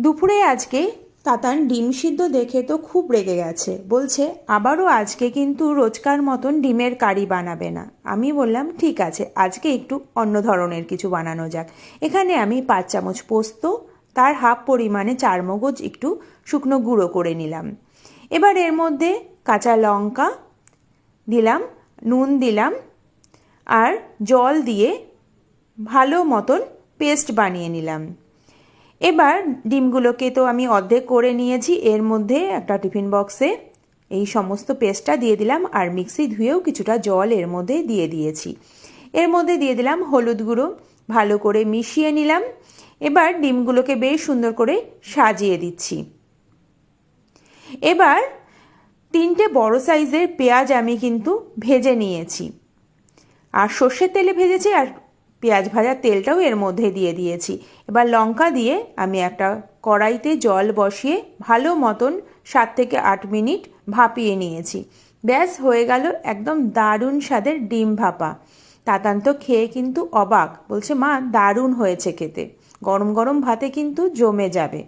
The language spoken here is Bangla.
দুপুরে আজকে তাতান ডিম সিদ্ধ দেখে তো খুব রেগে গেছে। বলছে, আবারও আজকে কিন্তু রোজকার মতন ডিমের কারি বানাবে না। আমি বললাম, ঠিক আছে, আজকে একটু অন্য ধরনের কিছু বানানো যাক। এখানে আমি পাঁচ চামচ পোস্ত, তার হাফ পরিমাণে চার মগজ একটু শুকনো গুঁড়ো করে নিলাম। এবার এর মধ্যে কাঁচা লঙ্কা দিলাম, নুন দিলাম, আর জল দিয়ে ভালো মতন পেস্ট বানিয়ে নিলাম। এবার ডিমগুলোকে তো আমি অর্ধেক করে নিয়েছি, এর মধ্যে একটা টিফিন বক্সে এই সমস্ত পেস্টটা দিয়ে দিলাম আর মিক্সি ধুয়েও কিছুটা জল এর মধ্যে দিয়ে দিয়েছি। এর মধ্যে দিয়ে দিলাম হলুদ গুঁড়ো, ভালো করে মিশিয়ে নিলাম। এবার ডিমগুলোকে বেশ সুন্দর করে সাজিয়ে দিচ্ছি। এবার তিনটে বড় সাইজের পেঁয়াজ আমি কিন্তু ভেজে নিয়েছি। আর সর্ষের তেলে ভেজেছি আর পেঁয়াজ ভাজার তেলটাও এর মধ্যে দিয়ে দিয়েছি। এবার লঙ্কা দিয়ে আমি একটা কড়াইতে জল বসিয়ে ভালো মতন সাত থেকে আট মিনিট ভাপিয়ে নিয়েছি। ব্যাস, হয়ে গেল একদম দারুণ স্বাদের ডিম ভাপা। তাতান্ত খেয়ে কিন্তু অবাক। বলছে, মা, দারুণ হয়েছে খেতে। গরম গরম ভাতে কিন্তু জমে যাবে।